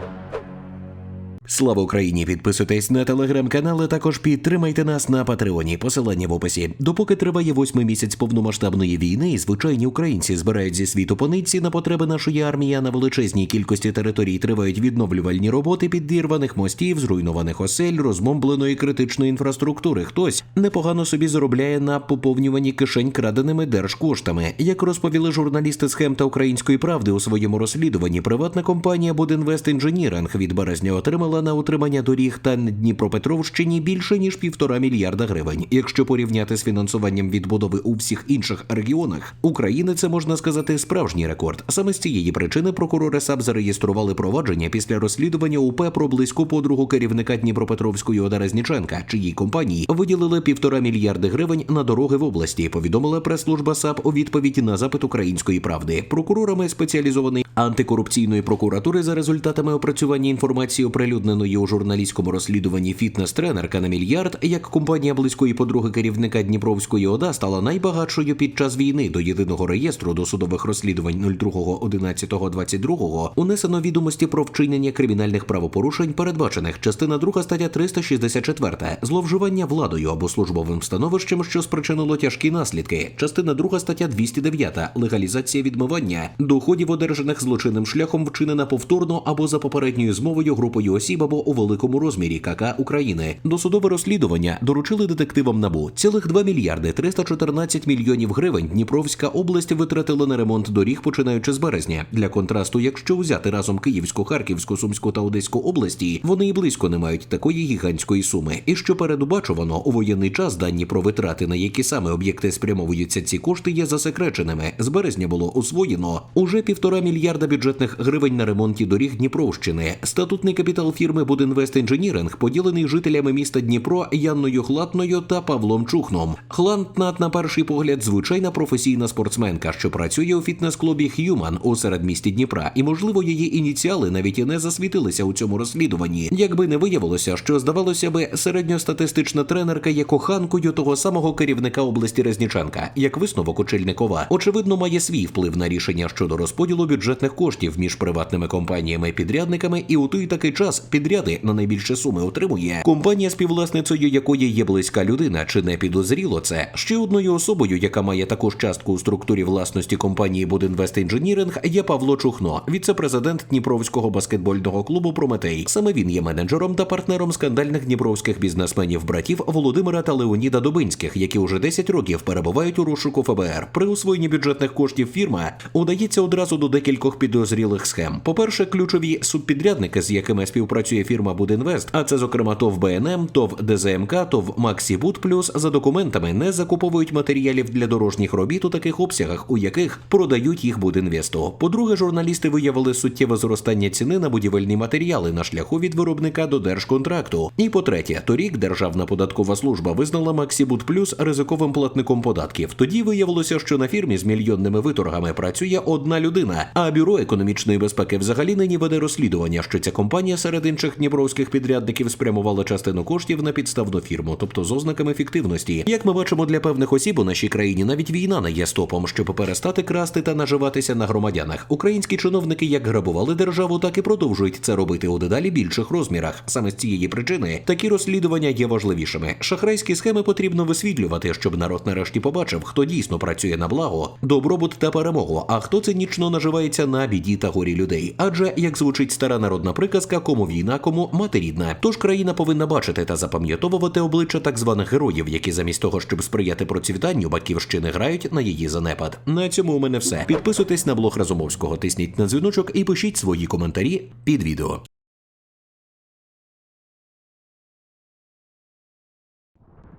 Thank you. Слава Україні! Підписуйтесь на телеграм-канал, а також підтримайте нас на Патреоні. Посилання в описі. Допоки триває восьмий місяць повномасштабної війни, і звичайні українці збирають зі світу пониці на потреби нашої армії, а на величезній кількості територій тривають відновлювальні роботи підірваних мостів, зруйнованих осель, розбомбленої критичної інфраструктури. Хтось непогано собі заробляє на поповнюванні кишень краденими держкоштами. Як розповіли журналісти схем та української правди у своєму розслідуванні, приватна компанія Будинвест Інженіринг від березня отримала на утримання доріг та Дніпропетровщині більше ніж півтора мільярда гривень. Якщо порівняти з фінансуванням відбудови у всіх інших регіонах України, це можна сказати справжній рекорд. Саме з цієї причини прокурори САП зареєстрували провадження після розслідування УП про близьку подругу керівника Дніпропетровської Ода Резніченка, чиїй компанії виділили півтора мільярди гривень на дороги в області. Повідомила прес-служба САП у відповідь на запит української правди. Прокурорами спеціалізованої антикорупційної прокуратури за результатами опрацювання інформації, оприлюдненої у журналістському розслідуванні фітнес-тренерка на мільярд, як компанія близької подруги керівника Дніпровської ОДА стала найбагатшою під час війни. До єдиного реєстру досудових розслідувань 02.11.22 унесено відомості про вчинення кримінальних правопорушень, передбачених частина 2 стаття 364 зловживання владою або службовим становищем, що спричинило тяжкі наслідки, частина 2 стаття 209 легалізація відмивання. Доходів одержаних злочинним шляхом вчинена повторно або за попередньою змовою групою осіб або у великому розмірі КК України. Досудове розслідування доручили детективам НАБУ. Цілих 2 мільярди 314 мільйонів гривень Дніпровська область витратила на ремонт доріг, починаючи з березня. Для контрасту, якщо взяти разом Київську, Харківську, Сумську та Одеську області, вони і близько не мають такої гігантської суми. І що передбачувано у воєнний час дані про витрати, на які саме об'єкти спрямовуються ці кошти, є засекреченими. З березня було освоєно уже півтора мільярда бюджетних гривень на ремонті доріг Дніпровщини. Статутний капітал фірми Будинвест Інженіринг поділений жителями міста Дніпро Янною Хлатною та Павлом Чухном. Хлантнат, на перший погляд, звичайна професійна спортсменка, що працює у фітнес-клубі Х'юман у середмісті Дніпра, і можливо її ініціали навіть і не засвітилися у цьому розслідуванні. Якби не виявилося, що здавалося би, середньостатистична тренерка є коханкою того самого керівника області Резніченка, як висновок очільникова, очевидно, має свій вплив на рішення щодо розподілу бюджетних коштів між приватними компаніями-підрядниками, і у той такий час підряди на найбільші суми отримує компанія, співвласницею якої є близька людина, чи не підозріло це ще одною особою, яка має також частку у структурі власності компанії Будинвест Інженіринг, є Павло Чухно, віце-президент Дніпровського баскетбольного клубу Прометей. Саме він є менеджером та партнером скандальних дніпровських бізнесменів братів Володимира та Леоніда Дубинських, які уже 10 років перебувають у розшуку ФБР. При освоєнні бюджетних коштів фірма удається одразу до декількох підозрілих схем. По-перше, ключові субпідрядники, з якими співпрацює фірма Будинвест, а це зокрема ТОВ БНМ, ТОВ ДЗМК, ТОВ Максібуд Плюс за документами не закуповують матеріалів для дорожніх робіт у таких обсягах, у яких продають їх Будинвесту. По-друге, журналісти виявили суттєве зростання ціни на будівельні матеріали на шляху від виробника до держконтракту. І по-третє, торік Державна податкова служба визнала Максібуд Плюс ризиковим платником податків. Тоді виявилося, що на фірмі з мільйонними виторгами працює одна людина. А бюро економічної безпеки взагалі нині веде розслідування, що ця компанія серед інших дніпровських підрядників спрямувала частину коштів на підставну фірму, тобто з ознаками фіктивності. Як ми бачимо для певних осіб у нашій країні, навіть війна не є стопом, щоб перестати красти та наживатися на громадянах. Українські чиновники як грабували державу, так і продовжують це робити у дедалі більших розмірах. Саме з цієї причини такі розслідування є важливішими. Шахрайські схеми потрібно висвітлювати, щоб народ нарешті побачив, хто дійсно працює на благо, добробут та перемогу, а хто цинічно наживається на біді та горі людей. Адже як звучить стара народна приказка, кому війна, кому мати рідна. Тож країна повинна бачити та запам'ятовувати обличчя так званих героїв, які замість того, щоб сприяти процвітанню батьківщини, грають на її занепад. На цьому у мене все. Підписуйтесь на блог Разумовського, тисніть на дзвіночок і пишіть свої коментарі під відео.